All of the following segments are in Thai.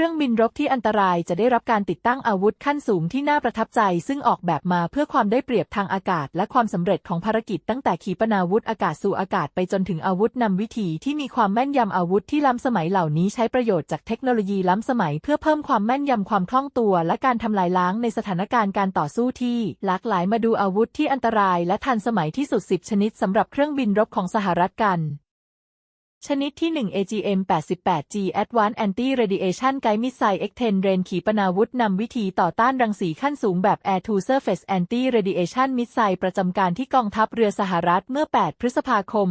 ครื่องบินรบที่อันตรายจะได้รับการติดตั้งอาวุธขั้นสูงที่น่าประทับใจ ซึ่งออกแบบมาเพื่อความได้เปรียบทางอากาศ และความสำเร็จของภารกิจตั้งแต่ขีปนาวุธอากาศสู่อากาศไปจนถึงอาวุธนำวิถีที่มีความแม่นยำอาวุธที่ล้ำสมัยเหล่านี้ใช้ประโยชน์จากเทคโนโลยีล้ำสมัย เพื่อเพิ่มความแม่นยำความคล่องตัว และการทำลายล้างในสถานการณ์การต่อสู้ที่หลากหลายมาดูอาวุธที่อันตราย และทันสมัยที่สุด 10 ชนิดสำหรับเครื่องบินรบของสหรัฐกัน ชนิดที่ 1 AGM 88G Advanced Anti-Radiation Guide Missile X-10 Range ขีปนาวุธนำวิธีต่อต้านรังสีขั้นสูงแบบ Air to Surface Anti-Radiation Missile ประจำการที่กองทัพเรือสหรัฐเมื่อ 8 พฤษภาคม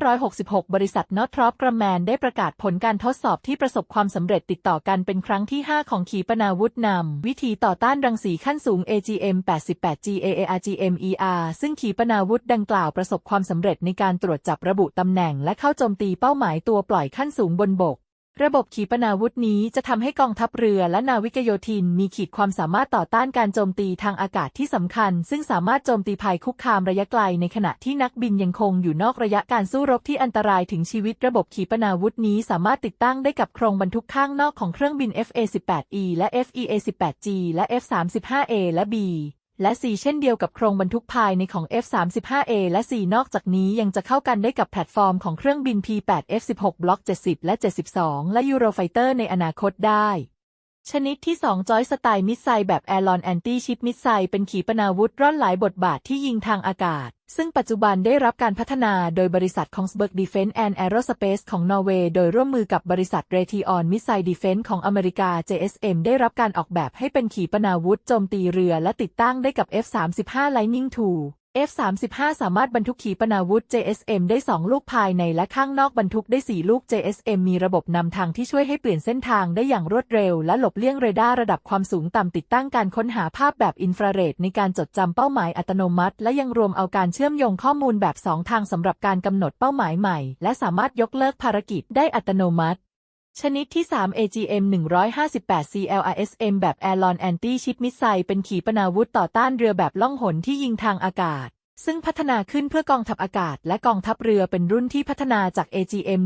2566 บริษัท Northrop Grumman ได้ประกาศผลการทดสอบที่ประสบความสำเร็จติดต่อกันเป็นครั้งที่ 5 ของขีปนาวุธนำวิธีต่อต้านรังสีขั้นสูง AGM 88G AARGM ER ซึ่งขีปนาวุธดังกล่าวประสบความสำเร็จในการตรวจจับระบุตำแหน่งและเข้าโจมตีเป้าหมายตัวปล่อยขั้นสูงบนบก ระบบขีปนาวุธนี้จะทำให้กองทัพเรือและนาวิกโยธินมีขีดความสามารถต่อต้านการโจมตีทางอากาศที่สำคัญ ซึ่งสามารถโจมตีภัยคุกคามระยะไกลในขณะที่นักบินยังคงอยู่นอกระยะการสู้รบที่อันตรายถึงชีวิตระบบขีปนาวุธนี้สามารถติดตั้งได้กับโครงบรรทุกข้างนอกของเครื่องบิน FA-18E และ FEA-18G และ F-35A และ B และ C เช่นเดียวกับโครงบรรทุกภายในของ F-35A และ C นอกจากนี้ยังจะเข้ากันได้กับแพลตฟอร์มของเครื่องบิน P-8 F-16 Block 70 และ 72 และ Eurofighter ในอนาคตได้ชนิดที่ 2 จอยสไตล์มิสไซล์แบบแอรอนแอนตี้ชิปมิสไซล์เป็นขีปนาวุธร่อนหลายบทบาทที่ยิงทางอากาศ ซึ่งปัจจุบันได้รับการพัฒนาโดยบริษัท Kongsberg Defense and Aerospace ของนอร์เวย์โดยร่วมมือกับบริษัท Raytheon Missile Defense ของอเมริกา JSM ได้รับการออกแบบให้เป็นขีปนาวุธโจมตีเรือและติดตั้งได้กับ F-35 Lightning II F-35 สามารถบรรทุกขีปนาวุธ JSM ได้ 2 ลูกภายในและข้างนอกบรรทุกได้ 4 ลูก JSM มีระบบนำทางที่ช่วยให้เปลี่ยนเส้นทางได้อย่างรวดเร็ว และหลบเลี่ยงเรดาร์ระดับความสูงต่ำติดตั้งการค้นหาภาพแบบอินฟราเรดในการจดจำเป้าหมายอัตโนมัติ และยังรวมเอาการเชื่อมโยงข้อมูลแบบ 2 ทางสำหรับการกำหนดเป้าหมายใหม่ และสามารถยกเลิกภารกิจได้อัตโนมัติ ชนิดที่ 3 AGM 158 CLRSM แบบ Airlon Anti Ship Missile เป็นขีปนาวุธต่อต้านเรือแบบล่องหนที่ยิงทางอากาศ ซึ่งพัฒนาขึ้นเพื่อกองทัพอากาศ และกองทัพเรือเป็นรุ่นที่พัฒนาจาก AGM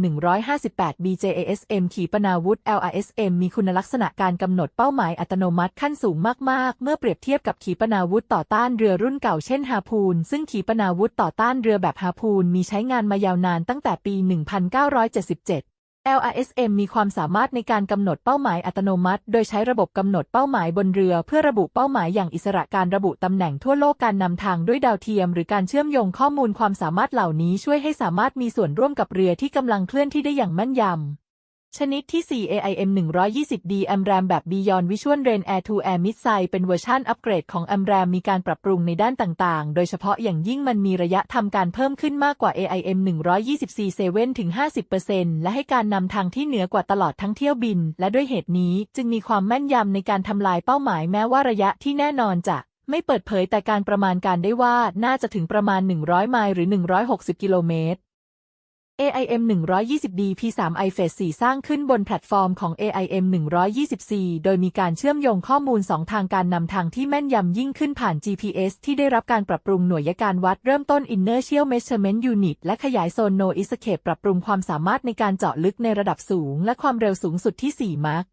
158 BJASM ขีปนาวุธ LRSM มีคุณลักษณะการกำหนดเป้าหมายอัตโนมัติขั้นสูงมาก ๆ เมื่อเปรียบเทียบกับขีปนาวุธต่อต้านเรือรุ่นเก่าเช่นฮาพูน ซึ่งขีปนาวุธต่อต้านเรือแบบฮาพูนมีใช้งานมายาวนานตั้งแต่ปี 1977 LRSM มีความสามารถในการกำหนดเป้าหมายอัตโนมัติ โดยใช้ระบบกำหนดเป้าหมายบนเรือ เพื่อระบุเป้าหมายอย่างอิสระการระบุตำแหน่งทั่วโลกการนำทางด้วยดาวเทียม หรือการเชื่อมโยงข้อมูลความสามารถเหล่านี้ช่วยให้สามารถมีส่วนร่วมกับเรือที่กำลังเคลื่อนที่ได้อย่างแม่นยำ ชนิดที่ 4 AIM 120D AMRAM แบบ Beyond Visual Range Air to Air Missile เป็นเวอร์ชันอัปเกรดของ AMRAM มีการปรับปรุงในด้านต่างๆ โดยเฉพาะอย่างยิ่งมันมีระยะทำการเพิ่มขึ้นมากกว่า AIM 124 7ถึง50%และให้การนำทางที่เหนือกว่าตลอดทั้งเที่ยวบิน และด้วยเหตุนี้จึงมีความแม่นยำในการทำลายเป้าหมายแม้ว่าระยะที่แน่นอนจะไม่เปิดเผยแต่การประมาณการได้ว่าน่าจะถึงประมาณ 100 ไมล์หรือ 160 กิโลเมตร AIM 120D P3I Phase 4 สร้างขึ้นบนแพลตฟอร์มของ AIM 124 โดยมีการเชื่อมโยงข้อมูล 2 ทางการนำทางที่แม่นยำยิ่งขึ้นผ่าน GPS ที่ได้รับการปรับปรุงหน่วยการวัดเริ่มต้น Inertial Measurement Unit และขยายโซน No Escape ปรับปรุงความสามารถในการเจาะลึกในระดับสูง และความเร็วสูงสุดที่ 4มาร์ค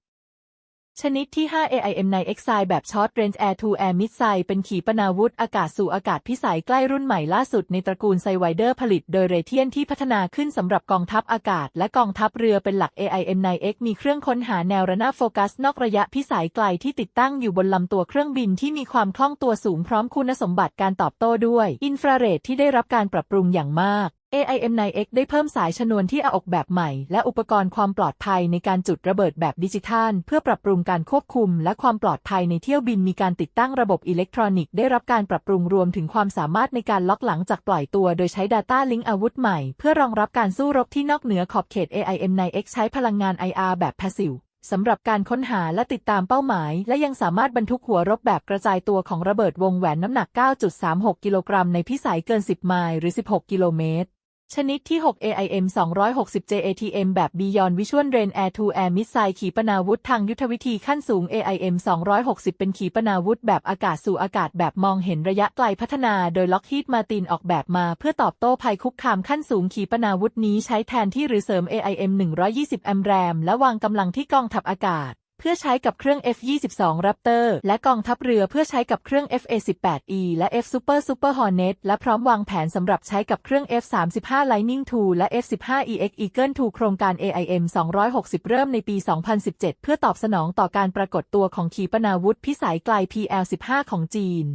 ชนิดที่ 5 AIM ใน Exile แบบ Short Range Air to Air Missile เป็นขีปนาวุธอากาศสู่อากาศพิสัยใกล้รุ่นใหม่ล่าสุดในตระกูลไซไวเดอร์ผลิตโดยเรเทียนที่พัฒนาขึ้นสำหรับกองทัพอากาศและกองทัพเรือเป็นหลัก AIM ใน X มีเครื่องค้นหาแนวระนาบโฟกัสนอกระยะพิสัยไกลที่ติดตั้งอยู่บนลำตัวเครื่องบินที่มีความคล่องตัวสูงพร้อมคุณสมบัติการตอบโต้ด้วย อินฟราเรดที่ได้รับการปรับปรุงอย่างมาก AIM 9 X ได้เพิ่มสายชนวนที่ออกแบบใหม่ และอุปกรณ์ความปลอดภัยในการจุดระเบิดแบบดิจิทัล เพื่อปรับปรุงการควบคุม และความปลอดภัยในเที่ยวบินมีการติดตั้งระบบอิเล็กทรอนิกส์ได้รับการปรับปรุงรวมถึงความสามารถในการล็อกหลังจากปล่อยตัว โดยใช้ Data Link อาวุธใหม่ เพื่อรองรับการสู้รบที่นอกเหนือขอบเขต AIM 9 X ใช้พลังงาน IR แบบ Passive สำหรับการค้นหาและติดตามเป้าหมาย และยังสามารถบรรทุกหัวรบแบบกระจายตัวของระเบิดวงแหวนน้ำหนัก 9.36 กิโลกรัมในพิสัยเกิน 10 ไมล์หรือ 16 กิโลเมตร ชนิดที่ 6 AIM 260 JATM แบบ Beyond Visual Range Air to Air Missile ขีปนาวุธทางยุทธวิธีขั้นสูง AIM 260 เป็นขีปนาวุธแบบอากาศสู่อากาศแบบมองเห็นระยะไกลพัฒนาโดย Lockheed Martin ออกแบบมา เพื่อตอบโต้ภัยคุกคามขั้นสูงขีปนาวุธนี้ใช้แทนที่หรือเสริม AIM 120 AMRAM และวางกำลังที่กองทัพอากาศ เพื่อใช้กับเครื่อง F-22 Raptor และกองทัพเรือเพื่อใช้กับเครื่อง FA-18E และ F Super Super Hornet และพร้อมวางแผนสำหรับใช้กับเครื่อง F-35 Lightning II และ F-15EX Eagle II โครงการ AIM 260 เริ่มในปี 2017 เพื่อตอบสนองต่อการปรากฏตัวของขีปนาวุธพิสัยไกล PL-15 ของจีน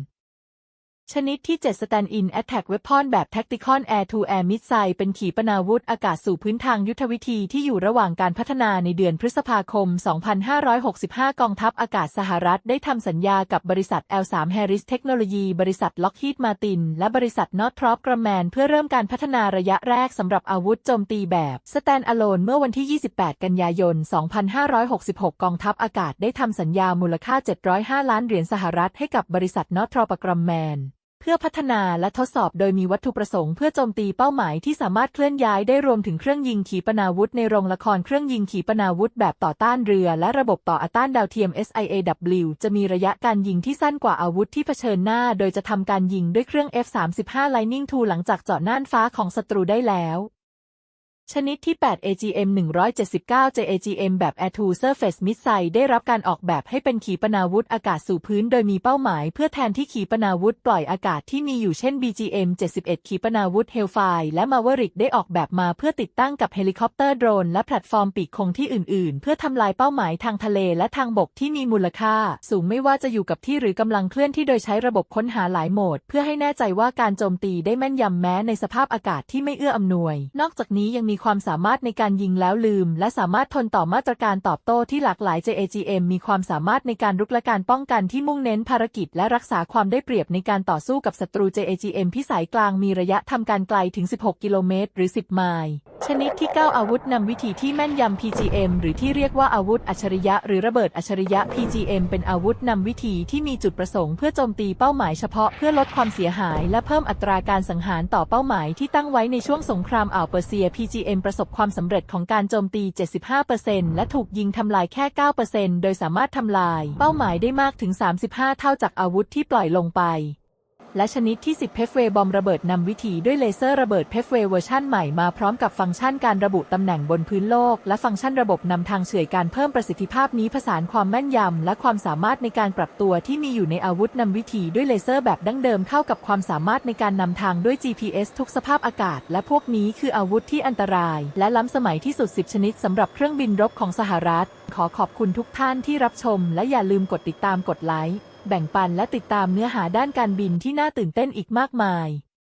ชนิดที่ 7 Stand-in Attack Weapon แบบ Tactical Air to Air Missile เป็นขีปนาวุธอากาศสู่พื้นทางยุทธวิธีที่อยู่ระหว่างการพัฒนาในเดือนพฤษภาคม 2565 กองทัพอากาศสหรัฐได้ทำสัญญากับบริษัท L3 Harris Technology บริษัท Lockheed Martin และบริษัท Northrop Grumman เพื่อเริ่มการพัฒนาระยะแรกสำหรับอาวุธโจมตีแบบ Stand-alone เมื่อวันที่ 28 กันยายน 2566 กองทัพอากาศได้ทำสัญญามูลค่า 705 ล้านเหรียญสหรัฐให้กับบริษัท Northrop Grumman พื่อพัฒนาและทดสอบโดยมีวัตถุประสงค์เพื่อโจมตีเป้าหมายที่สามารถเคลื่อนย้ายได้รวมถึงเครื่องยิงขีปนาวุธในโรงละครเครื่องยิงขีปนาวุธแบบต่อต้านเรือ และระบบต่อต้านดาวเทียม SIAW จะมีระยะการยิงที่สั้นกว่าอาวุธที่เผชิญหน้า โดยจะทำการยิงด้วยเครื่อง F-35 Lightning II หลังจากเจาะน่านฟ้าของศัตรูได้แล้ว ชนิดที่ 8 AGM 179 JAGM แบบ Air to Surface Missile ได้รับการออกแบบให้เป็นขีปนาวุธอากาศสู่พื้นโดยมีเป้าหมายเพื่อแทนที่ขีปนาวุธปล่อยอากาศที่มีอยู่เช่น BGM 71 ขีปนาวุธ Hellfire และ Maverick ได้ออกแบบมาเพื่อติดตั้งกับเฮลิคอปเตอร์โดรนและแพลตฟอร์มปีกคงที่อื่นๆ เพื่อทำลายเป้าหมายทางทะเลและทางบกที่มีมูลค่า สูงไม่ว่าจะอยู่กับที่หรือกำลังเคลื่อนที่โดยใช้ระบบค้นหาหลายโหมด เพื่อให้แน่ใจว่าการโจมตีได้แม่นยำแม้ในสภาพอากาศที่ไม่เอื้ออำนวย นอกจากนี้ยังมีมีความสามารถในการยิงแล้วลืม และสามารถทนต่อมาตรการตอบโต้ที่หลากหลาย JAGM มีความสามารถในการรุกและการป้องกันที่มุ่งเน้นภารกิจ และรักษาความได้เปรียบในการต่อสู้กับศัตรู JAGM พิสัยกลางมีระยะทำการไกลถึง 16 กิโลเมตร หรือ 10 ไมล์ ชนิดที่ 9 อาวุธนำวิธีที่แม่นยำ PGM หรือที่เรียกว่าอาวุธอัจฉริยะ หรือระเบิดอัจฉริยะ PGM เป็นอาวุธนำวิธีที่มีจุดประสงค์เพื่อโจมตีเป้าหมายเฉพาะเพื่อลดความเสียหาย และเพิ่มอัตราการสังหารต่อเป้าหมายที่ตั้งไว้ในช่วงสงครามอ่าวเปอร์เซีย PGM ประสบความสำเร็จของการโจมตี 75%และถูกยิงทำลายแค่ 9%โดยสามารถทำลาย เป้าหมายได้มากถึง 35 เท่าจากอาวุธที่ปล่อยลงไป และชนิดที่ 10เพฟเวบอมระเบิดนำวิธีด้วยเลเซอร์ระเบิดเพฟเวเวอร์ชันใหม่มาพร้อมกับฟังก์ชันการระบุตำแหน่งบนพื้นโลก และฟังก์ชันระบบนำทางเฉื่อยการเพิ่มประสิทธิภาพนี้ผสานความแม่นยำ และความสามารถในการปรับตัวที่มีอยู่ในอาวุธนำวิธีด้วยเลเซอร์แบบดั้งเดิมเข้ากับความสามารถในการนำทางด้วย GPS ทุกสภาพอากาศ และพวกนี้คืออาวุธที่อันตราย และล้ำสมัยที่สุด 10 ชนิดสำหรับเครื่องบินรบของสหรัฐ ขอขอบคุณทุกท่านที่รับชม และอย่าลืมกดติดตามกดไลค์ แบ่งปันและติดตามเนื้อหาด้านการบินที่น่าตื่นเต้นอีกมากมาย